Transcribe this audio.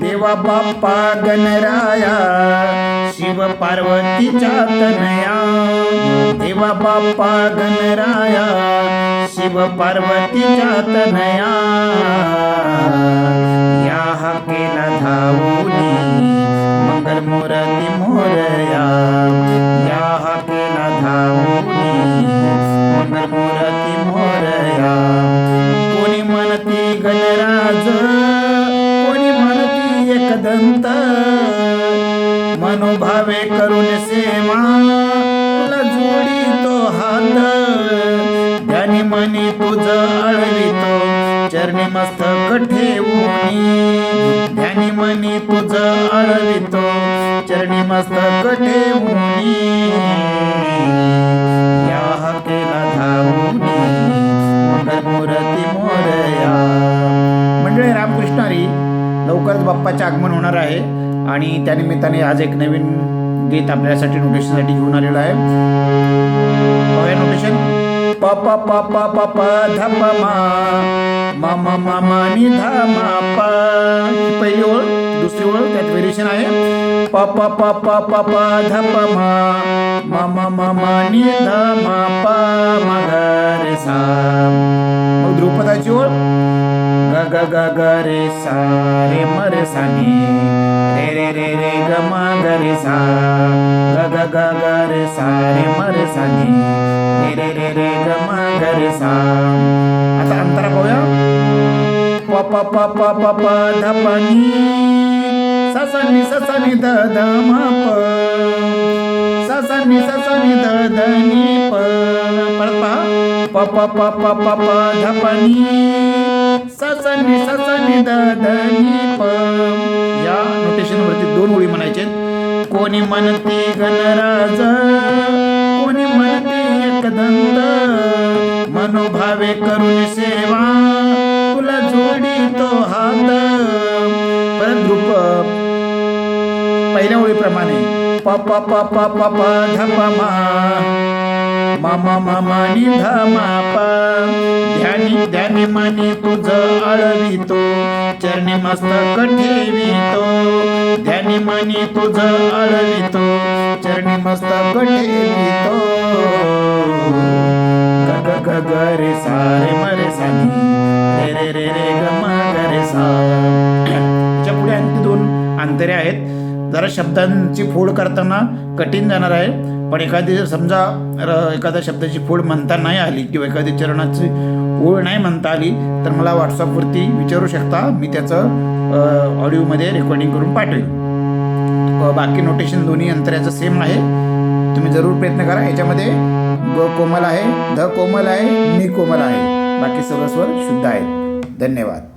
देवा बाप्पा गणराया शिव पार्वतीच्या तनया. देवा बाप्पा गणराया शिव पार्वतीच्या तनया. मनोभावे करून सेवा तुला जोडी तो हात ज्ञानी मनी तुझ अळवितो चरणी मस्तक ठेवूनी ध्यानी मनी तुझ अळवितो चरणी मस्तक ठेवूनी या मंडळी रामकृष्ण लवकरच बाप्पाचे आगमन होणार आहे आणि त्यानिमित्ताने आज एक नवीन गीत आपल्यासाठी नोटेशनसाठी घेऊन आलेलं आहे पाहूया नोटेशन प प प प प प ध प मा मा मा मा मा नि ध मा प पहिली ओळ दुसरी ओळ त्यात व्हेरिएशन आहे प प प प प प ध प मा मा मा मा मा नि ध मा प ग ग रे सा रे म रे सा नी रे रे रे रे ग म ग रे सा ग ग ग ग रे सा रे म रे सा नी रे रे रे रे ग म ग रे सा आता अंतरा पाहूया प प प प प प ध प नी सा सा नी सा सा नी द ध म प सा सा नी सा सा नी द ध नी प परत पहा प प प प प प ध प नी सा सा नी सा सा नी ध ध नी प या नोटेशन वरती दोन ओळी म्हणायचे कोणी म्हणते गणराज कोणी म्हणते एकदंत. मनोभावे करून सेवा तुला जोडी तो हात. परत पहिल्या ओळीप्रमाणे. प प प प प प ध ध्यानी ध्यानी मनी तुझ अळवितो चरणी मस्तक ठेवितो. ध्यानी मनी तुझ अळवितो चरणी मस्तक ठेवितो. ग ग रे सा रे म रे सा नी. रे रे रे रे ग म ग रे सा. त्याच्या पुढे आणखी दोन अंतरे आहेत. जरा शब्दांची फोड करताना कठीण जाणार आहे. पण एखादी जर समजा एखाद्या शब्दाची फोड म्हणता नाही आली किंवा एखादी चरणाची ओळ नाही म्हणता आली तर मला व्हॉट्सअपवरती विचारू शकता. मी त्याचं ऑडिओमध्ये रेकॉर्डिंग करून पाठवेल. बाकी नोटेशन दोन्ही अंतराचं सेम आहे. तुम्ही जरूर प्रयत्न करा. याच्यामध्ये ग कोमल आहे ध कोमल आहे नि कोमल आहे. बाकी सर्व स्वर शुद्ध आहेत धन्यवाद.